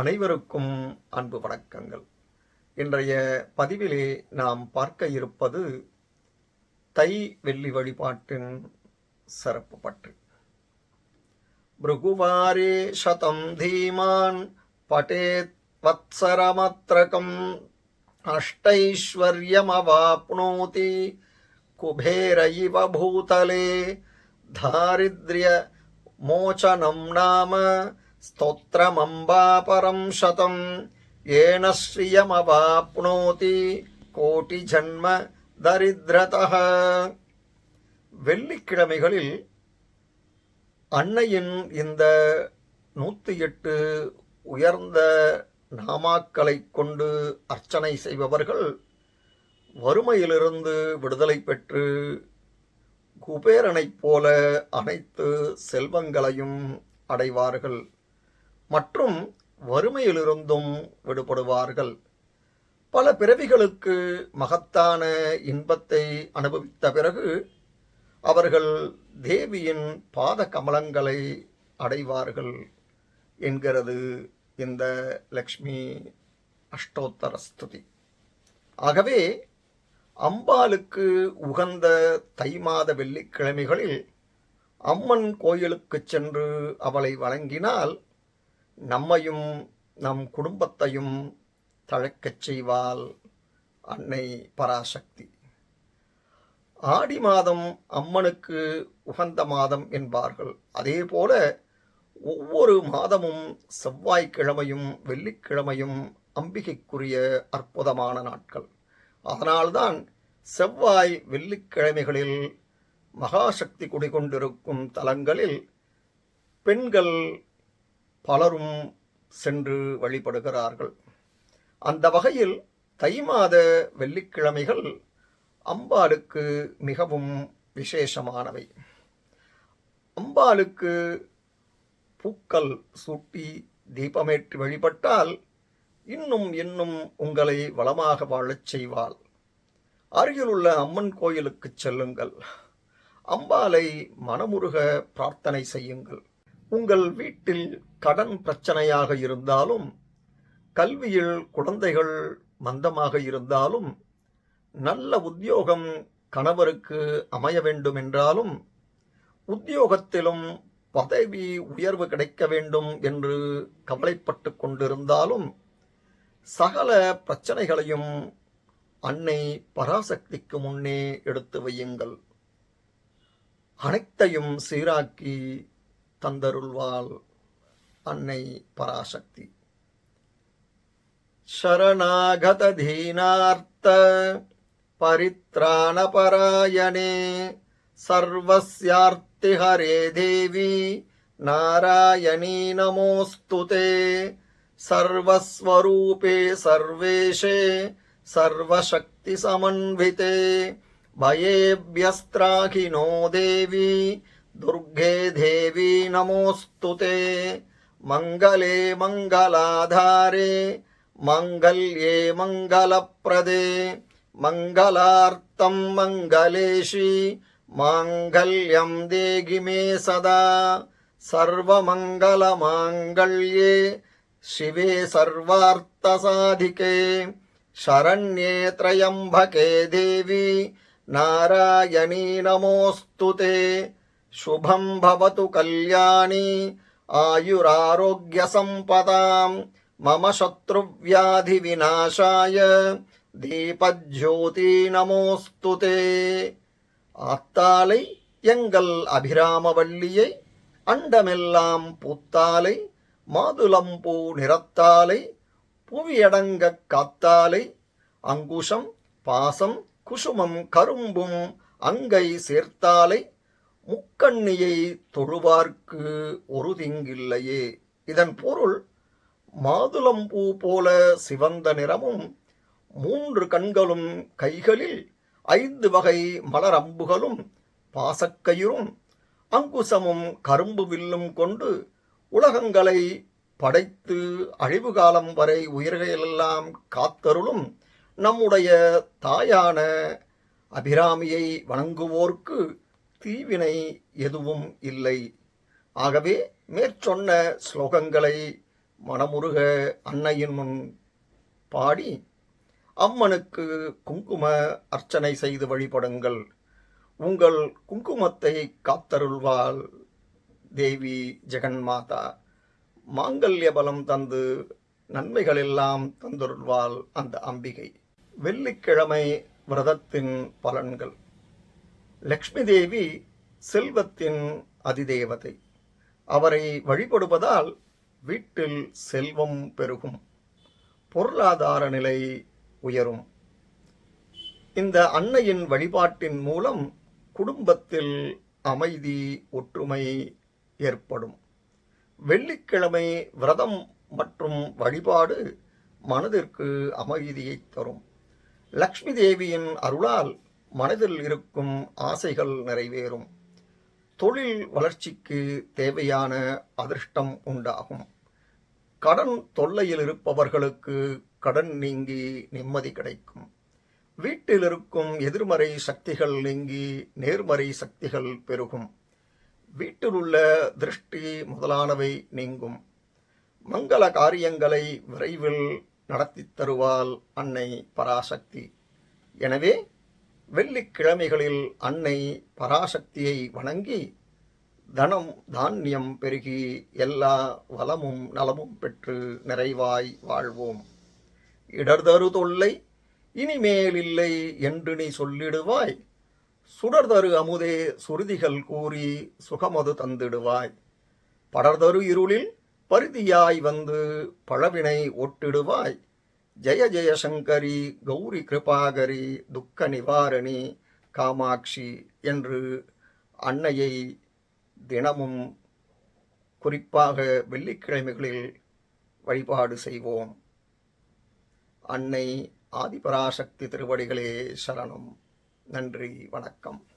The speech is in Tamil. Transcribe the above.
அனைவருக்கும் அன்பு வணக்கங்கள். இன்றைய பதிவிலே நாம் பார்க்க இருப்பது தை வெள்ளி வழிபாட்டின் சிறப்பு பற்று. பிருகுவாரே சதம் தீமான் பட்டேத் வத்சரமத்ரகம் அஷ்டைஸ்வர்யமவாப்னோதி குபேர இவ பூதலே. தாரித்ரிய மோச்சனம் நாம स्तोत्रमम्बापरं शतं येन श्रियमवाप्नोति கோட்டிஜன்ம தரித்திரதः வெள்ளிக்கிழமைகளில் அன்னையின் இந்த நூற்றி எட்டு உயர்ந்த நாமாக்களை கொண்டு அர்ச்சனை செய்பவர்கள் வறுமையிலிருந்து விடுதலை பெற்று குபேரனைப் போல அனைத்து செல்வங்களையும் அடைவார்கள் மற்றும் வறுமையிலிருந்தும் விடுபடுவார்கள். பல பிறவிகளுக்கு மகத்தான இன்பத்தை அனுபவித்த பிறகு அவர்கள் தேவியின் பாத கமலங்களை அடைவார்கள் என்கிறது இந்த லக்ஷ்மி அஷ்டோத்தர ஸ்துதி. ஆகவே அம்பாளுக்கு உகந்த தை மாத வெள்ளிக்கிழமைகளில் அம்மன் கோயிலுக்கு சென்று அவளை வழங்கினால் நம்மையும் நம் குடும்பத்தையும் தழைக்கச் செய்வாள் அன்னை பராசக்தி. ஆடி மாதம் அம்மனுக்கு உகந்த மாதம் என்பார்கள். அதே போல ஒவ்வொரு மாதமும் செவ்வாய்க்கிழமையும் வெள்ளிக்கிழமையும் அம்பிகைக்குரிய அற்புதமான நாட்கள். அதனால்தான் செவ்வாய் வெள்ளிக்கிழமைகளில் மகாசக்தி குடிகொண்டிருக்கும் தலங்களில் பெண்கள் பலரும் சென்று வழிபடுகிறார்கள். அந்த வகையில் தை மாத வெள்ளிக்கிழமைகள் அம்பாளுக்கு மிகவும் விசேஷமானவை. அம்பாளுக்கு பூக்கள் சூட்டி தீபமேற்றி வழிபட்டால் இன்னும் இன்னும் உங்களை வளமாக வாழச் செய்வாள். அருகிலுள்ள அம்மன் கோயிலுக்கு செல்லுங்கள். அம்பாலை மனமுருக பிரார்த்தனை செய்யுங்கள். உங்கள் வீட்டில் கடன் பிரச்சனையாக இருந்தாலும் கல்வியில் குழந்தைகள் மந்தமாக இருந்தாலும் நல்ல உத்தியோகம் கணவருக்கு அமைய வேண்டும் என்றாலும் உத்தியோகத்திலும் பதவி உயர்வு கிடைக்க வேண்டும் என்று கவலைப்பட்டு கொண்டிருந்தாலும் சகல பிரச்சனைகளையும் அன்னை பராசக்திக்கு முன்னே எடுத்து வையுங்கள். அனைத்தையும் சீராக்கி தந்தருள்வாள் அன்னை பராசக்தி शरणागतधीनार्थ परित्राणपरायणे सर्वस्यार्तिहरे देवी नारायणी नमोऽस्तु ते सर्वस्वरूपे सर्वेशे सर्वशक्तिसमन्विते भयेभ्यस्त्राहिनो देवी దుర్గే దేవీ నమోస్తు మంగళే మంగళాధారే. మంగళ్యే మంగళప్రదే. మంగళార్తం మంగళేశి. మాంగళ్యం దేగి మే సదా. సర్వమంగళమాంగళ్యే. శివే సర్వార్థసాధికే. శరణ్యే త్రయంబకే దేవి. నారాయణీ నమోస్తు शुभं भवतु कल्याणी आयुरारोग्यसम्पदाम् मम शत्रुव्याधिविनाशाय தீபஜோதி நமோஸ்துதே ஆத்தாலை எங்கள் அபிராமவல்லியை அண்டமெல்லாம் பூத்தாலை மாதுளம்பூ நிறத்தாலை புவியடங்கக் காத்தாலை அங்குஷம் பாசம் குசுமம் கரும்பும் அங்கை சேர்த்தாலை முக்கண்ணியை தொழுவார்க்கு ஒரு திங்கில்லையே இதன் பொருள் மாதுளம்பூ போல சிவந்த நிறமும் மூன்று கண்களும் கைகளில் ஐந்து வகை மலரம்புகளும் பாசக்கயிறும் அங்குசமும் கரும்பு வில்லும் கொண்டு உலகங்களை படைத்து அழிவு காலம் வரை உயிர்களெல்லாம் காத்தருளும் நம்முடைய தாயான அபிராமியை வணங்குவோர்க்கு தீவினை எதுவும் இல்லை. ஆகவே மேற்சொன்ன ஸ்லோகங்களை மனமுருக அன்னையின் முன் பாடி அம்மனுக்கு குங்கும அர்ச்சனை செய்து வழிபடுங்கள். உங்கள் குங்குமத்தை காத்தருள்வாள் தேவி ஜெகன்மாதா. மாங்கல்ய பலம் தந்து நன்மைகளெல்லாம் தந்தருள்வாள் அந்த அம்பிகை. வெள்ளிக்கிழமை விரதத்தின் பலன்கள். லக்ஷ்மி தேவி செல்வத்தின் அதிதேவதை. அவரை வழிபடுவதால் வீட்டில் செல்வம் பெருகும். பொருளாதார நிலை உயரும். இந்த அன்னையின் வழிபாட்டின் மூலம் குடும்பத்தில் அமைதி ஒற்றுமை ஏற்படும். வெள்ளிக்கிழமை விரதம் மற்றும் வழிபாடு மனதிற்கு அமைதியை தரும். லக்ஷ்மி தேவியின் அருளால் மனதில் இருக்கும் ஆசைகள் நிறைவேறும். தொழில் வளர்ச்சிக்கு தேவையான அதிர்ஷ்டம் உண்டாகும். கடன் தொல்லையில் இருப்பவர்களுக்கு கடன் நீங்கி நிம்மதி கிடைக்கும். வீட்டில் இருக்கும் எதிர்மறை சக்திகள் நீங்கி நேர்மறை சக்திகள் பெருகும். வீட்டில் உள்ள திருஷ்டி முதலானவை நீங்கும். மங்கள காரியங்களை விரைவில் நடத்தித் தருவாள் அன்னை பராசக்தி. எனவே வெள்ளிக்கிழமைகளில் அன்னை பராசக்தியை வணங்கி தனம் தானியம் பெருகி எல்லா வளமும் நலமும் பெற்று நிறைவாய் வாழ்வோம். இடர்தரு தொல்லை இனிமேலில்லை என்று நீ சொல்லிடுவாய். சுடர்தரு அமுதே சுருதிகள் கூறி சுகமது தந்திடுவாய். படர்தரு இருளில் பருதியாய் வந்து பழவினை ஒட்டிடுவாய். ஜெய ஜெயசங்கரி கௌரி கிருபாகரி துக்க நிவாரணி காமாட்சி என்று அன்னையை தினமும் குறிப்பாக வெள்ளிக்கிழமைகளில் வழிபாடு செய்வோம். அன்னை ஆதிபராசக்தி திருவடிகளே சரணம். நன்றி வணக்கம்.